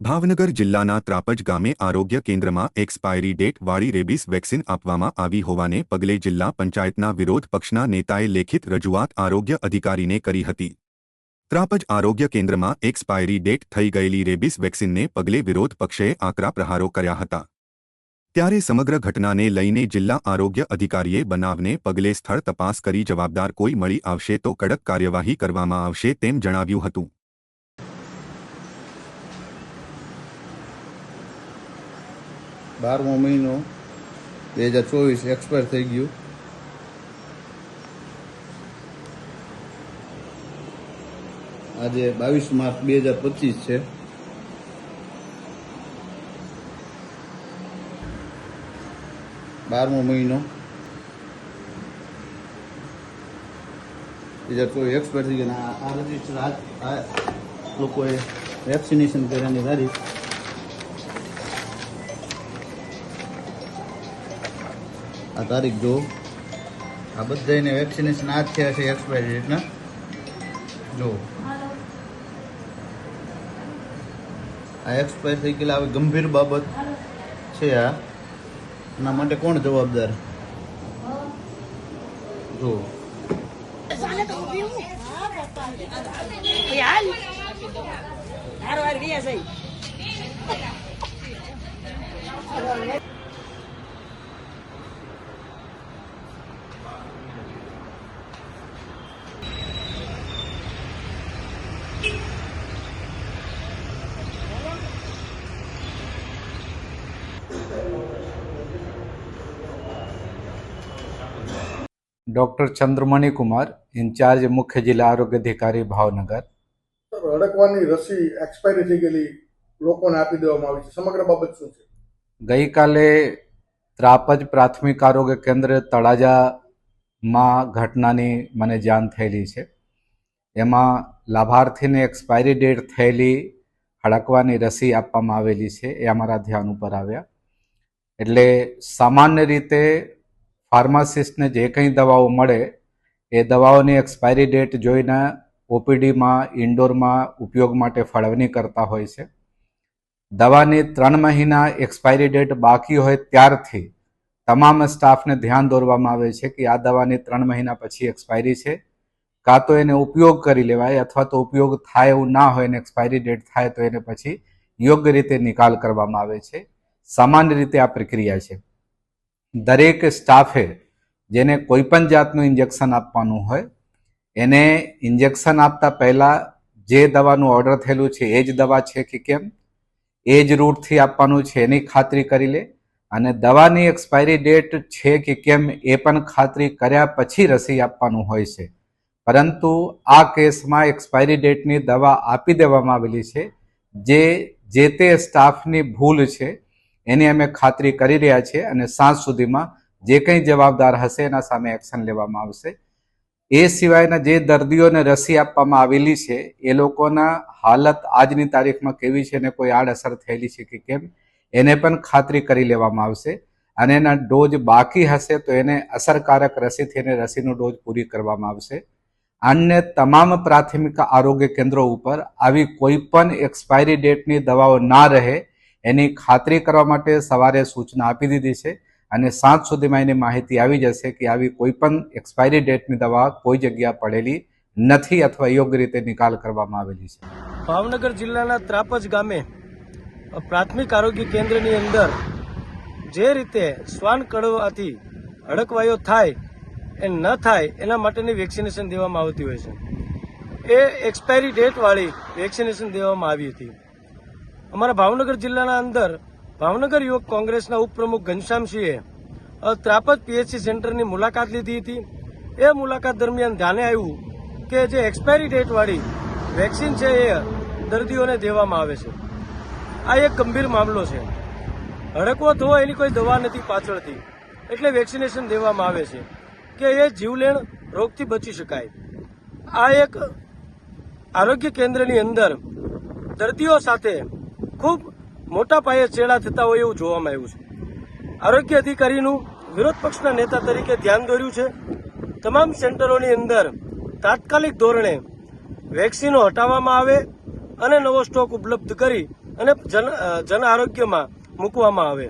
ભાવનગર જિલ્લાના ત્રાપજ ગામે આરોગ્ય કેન્દ્રમાં એક્સપાયરી ડેટ વાળી રેબિસ વેક્સિન આપવામાં આવી હોવાને પગલે જિલ્લા પંચાયતના વિરોધ પક્ષના નેતાએ લેખિત રજૂઆત આરોગ્ય અધિકારીને કરી હતી. ત્રાપજ આરોગ્ય કેન્દ્રમાં એક્સપાયરી ડેટ થઈ ગયેલી રેબીસ વેક્સિનને પગલે વિરોધ પક્ષે આકરા પ્રહારો કર્યા હતા. ત્યારે સમગ્ર ઘટનાને લઈને જિલ્લા આરોગ્ય અધિકારીએ બનાવને પગલે સ્થળ તપાસ કરી જવાબદાર કોઈ મળી આવશે તો કડક કાર્યવાહી કરવામાં આવશે તેમ જણાવ્યું હતું. બારમો મહિનો બે હજાર ચોવીસ એક્સપાયર થઈ ગયું. આજે બાવીસ માર્ચ બે હજાર પચીસ છે. બારમો મહિનો બે હજાર ચોવીસ એક્સપાયર થઈ ગયા. આ રજિસ્ટર આ લોકોએ વેક્સિનેશન કર્યાની તારીખ આ તારીખ જો આ બધાને વેક્સિનેશન આ જ થયા છે એક્સપાયરી ડેટના જો આ એક્સપાયર થઈ ગયેલા આવી ગંભીર બાબત છે આ. એના માટે કોણ જવાબદાર? જો હારો હાર ગયા છે ડૉક્ટર ચંદ્રમણી કુમાર ઇન્ચાર્જ મુખ્ય જિલ્લા આરોગ્ય અધિકારી ભાવનગર. અડકવાની રસી એક્સપાયરી થઈ ગયેલી લોકોને આપી દેવામાં આવી છે. સમગ્ર બાબત શું છે? ગઈકાલે ત્રાપજ પ્રાથમિક આરોગ્ય કેન્દ્ર તળાજામાં ઘટનાની મને જાણ થયેલી છે. એમાં લાભાર્થીને એક્સપાયરી ડેટ થયેલી હડકવાની રસી આપવામાં આવેલી છે. એ અમારા ધ્યાન ઉપર આવ્યા. એટલે સામાન્ય રીતે ફાર્માસિસ્ટને જે કંઈ દવાઓ મળે, એ દવાઓની એક્સપાયરી ડેટ જોઈને ઓપીડીમાં, ઇન્ડોરમાં ઉપયોગ માટે ફાળવણી કરતા હોય છે. દવાની ત્રણ મહિના એક્સપાયરી ડેટ બાકી હોય ત્યારથી તમામ સ્ટાફને ધ્યાન દોરવામાં આવે છે કે આ દવાની ત્રણ મહિના પછી એક્સપાયરી છે. કાં તો એને ઉપયોગ કરી લેવાય અથવા તો ઉપયોગ થાય એવું ના હોય અને એક્સપાયરી ડેટ થાય તો એને પછી યોગ્ય રીતે નિકાલ કરવામાં આવે છે. સામાન્ય રીતે આ પ્રક્રિયા છે. દરેક સ્ટાફે જેને કોઈ પણ જાતનું ઇન્જેક્શન આપવાનું હોય, એને ઇન્જેક્શન આપતા પહેલાં જે દવાનું ઓર્ડર થયેલું છે, એ જ દવા છે કે કેમ? એ જ રૂટથી આપવાનું છે, એની ખાતરી કરી લે. અને દવાની એક્સપાયરી ડેટ છે કે કેમ, એ પણ ખાતરી કર્યા પછી રસી આપવાનું હોય છે. પરંતુ આ કેસમાં એક્સપાયરી ડેટની દવા આપી દેવામાં આવેલી છે, જે જે તે સ્ટાફની ભૂલ છે એની અમે ખાતરી કરી રહ્યા છીએ અને સાંજ સુધીમાં જે કંઈ જવાબદાર હશે એના સામે એક્શન લેવામાં આવશે. એ સિવાયના જે દર્દીઓને રસી આપવામાં આવેલી છે, એ લોકોના હાલત આજની તારીખમાં કેવી છે ને કોઈ આડઅસર થયેલી છે કે કેમ, એને પણ ખાતરી કરી લેવામાં આવશે. અને એના ડોઝ બાકી હશે તો એને અસરકારક રસીથી એને રસીનો ડોઝ પૂરી કરવામાં આવશે. અન્ય તમામ પ્રાથમિક આરોગ્ય કેન્દ્રો ઉપર આવી કોઈ પણ એક્સપાયરી ડેટની દવાઓ ના રહે એની ખાતરી કરવા માટે સવારે સૂચના આપી દીધી છે અને સાંજ સુધીમાં એની માહિતી આવી જશે કે આવી કોઈ પણ એક્સપાયરી ડેટની દવા કોઈ જગ્યા પડેલી નથી અથવા યોગ્ય રીતે નિકાલ કરવામાં આવેલી છે. ભાવનગર જિલ્લાના ત્રાપજ ગામે પ્રાથમિક આરોગ્ય કેન્દ્રની અંદર જે રીતે શ્વાન કડવાથી હડકવાયો થાય એ ન થાય એના માટેની વેક્સિનેશન દેવામાં આવતી હોય છે. એ એક્સપાયરી ડેટવાળી વેક્સિનેશન દેવામાં આવી હતી. અમારા ભાવનગર જિલ્લાના અંદર ભાવનગર યુવક કોંગ્રેસના ઉપપ્રમુખ ઘનશ્યામસિંહે અ, ત્રાપજ પીએચસી સેન્ટરની મુલાકાત લીધી હતી. એ મુલાકાત દરમિયાન ધ્યાને આવ્યું કે જે એક્સપાયરી ડેટવાળી વેક્સિન છે એ દર્દીઓને દેવામાં આવે છે. આ એક ગંભીર મામલો છે. હડકવો થવો એની કોઈ દવા નથી પાછળથી. એટલે વેક્સિનેશન દેવામાં આવે છે કે એ જીવલેણ રોગથી બચી શકાય. આ એક આરોગ્ય કેન્દ્રની અંદર દર્દીઓ સાથે ખૂબ મોટા પાયે ચેડા થતા હોય એવું જોવામાં આવ્યું છે. આરોગ્ય અધિકારીનું વિરોધ પક્ષના નેતા તરીકે ધ્યાન દોર્યું છે. તમામ સેન્ટરોની અંદર તાત્કાલિક ધોરણે વેક્સિનો હટાવવામાં આવે અને નવો સ્ટોક ઉપલબ્ધ કરી અને જન જન આરોગ્યમાં મૂકવામાં આવે.